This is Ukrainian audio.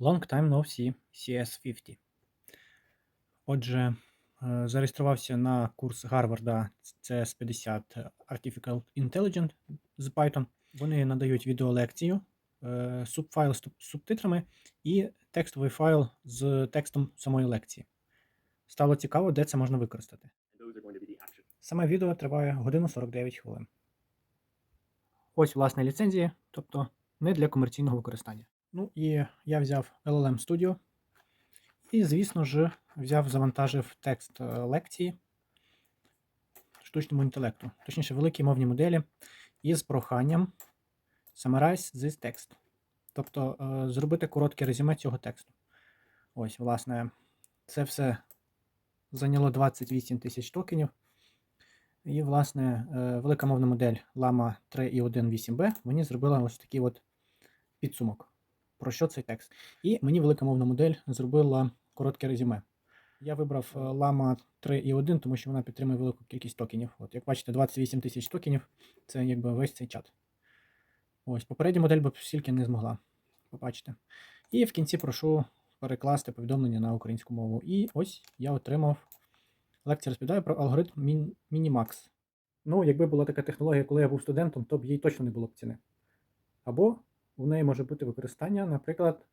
Long time no see CS50. Отже, е, зареєструвався на курс Гарварда CS50 Artificial Intelligence з Python. Вони надають відеолекцію, е, субфайл з субтитрами і текстовий файл з текстом самої лекції. Стало цікаво, де це можна використати. Саме відео триває годину 49 хвилин. Ось власне ліцензії, тобто не для комерційного використання. Ну і я взяв LLM Studio і, звісно ж, взяв, завантажив текст е, лекції штучному інтелекту, точніше, великі мовні моделі, із проханням summarize this text. Тобто е, зробити коротке резюме цього тексту. Ось, власне, це все зайняло 28 тисяч токенів. І, власне, е, велика мовна модель Lama 3.1.8b мені зробила ось такий от підсумок. Про що цей текст? І мені велика мовна модель зробила коротке резюме. Я вибрав е, Lama 3.1, тому що вона підтримує велику кількість токенів. От, як бачите, 28 тисяч токенів це якби весь цей чат. Ось, попередня модель би стільки не змогла. Побачите. І в кінці прошу перекласти повідомлення на українську мову. І ось я отримав Лекція розповідає про алгоритм Min- Minimax. Ну, якби була така технологія, коли я був студентом, то б їй точно не було б ціни. Або в неї може бути використання, наприклад,